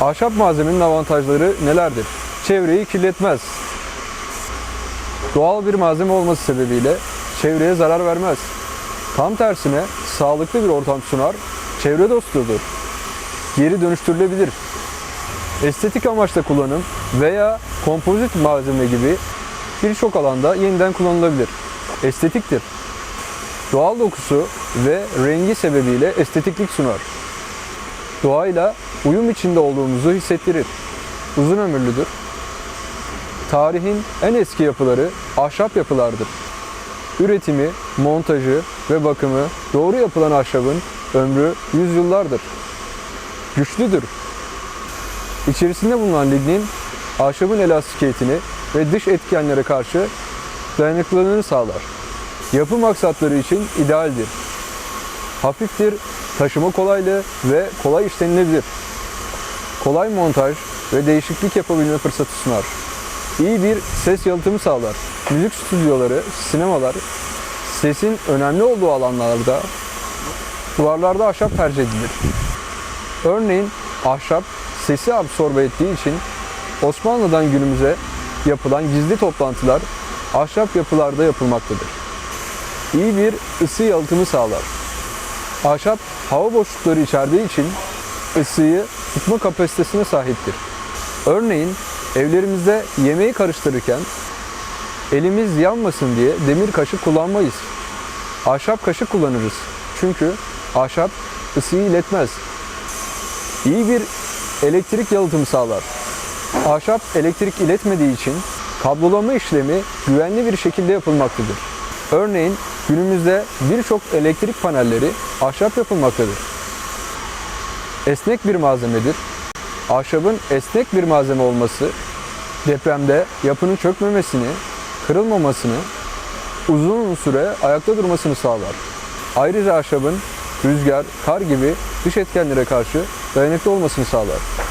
Ahşap malzemenin avantajları nelerdir? Çevreyi kirletmez. Doğal bir malzeme olması sebebiyle çevreye zarar vermez. Tam tersine sağlıklı bir ortam sunar, çevre dostudur. Geri dönüştürülebilir. Estetik amaçla kullanım veya kompozit malzeme gibi birçok alanda yeniden kullanılabilir. Estetiktir. Doğal dokusu ve rengi sebebiyle estetiklik sunar. Doğayla uyum içinde olduğumuzu hissettirir. Uzun ömürlüdür. Tarihin en eski yapıları ahşap yapılardır. Üretimi, montajı ve bakımı doğru yapılan ahşabın ömrü yüzyıllardır. Güçlüdür. İçerisinde bulunan lignin ahşabın elastikiyetini ve dış etkenlere karşı dayanıklılığını sağlar. Yapı maksatları için idealdir. Hafiftir, taşıma kolaylığı ve kolay işlenilebilir. Kolay montaj ve değişiklik yapabilme fırsatı sunar. İyi bir ses yalıtımı sağlar. Müzik stüdyoları, sinemalar, sesin önemli olduğu alanlarda duvarlarda ahşap tercih edilir. Örneğin ahşap sesi absorbe ettiği için Osmanlı'dan günümüze yapılan gizli toplantılar ahşap yapılarda yapılmaktadır. İyi bir ısı yalıtımı sağlar. Ahşap hava boşlukları içerdiği için ısıyı tutma kapasitesine sahiptir. Örneğin evlerimizde yemeği karıştırırken elimiz yanmasın diye demir kaşık kullanmayız. Ahşap kaşık kullanırız. Çünkü ahşap ısıyı iletmez. İyi bir elektrik yalıtımı sağlar. Ahşap elektrik iletmediği için kablolama işlemi güvenli bir şekilde yapılmaktadır. Örneğin günümüzde birçok elektrik panelleri ahşap yapılmaktadır. Esnek bir malzemedir. Ahşabın esnek bir malzeme olması depremde yapının çökmemesini, kırılmamasını, uzun süre ayakta durmasını sağlar. Ayrıca ahşabın rüzgar, kar gibi dış etkenlere karşı dayanıklı olmasını sağlar.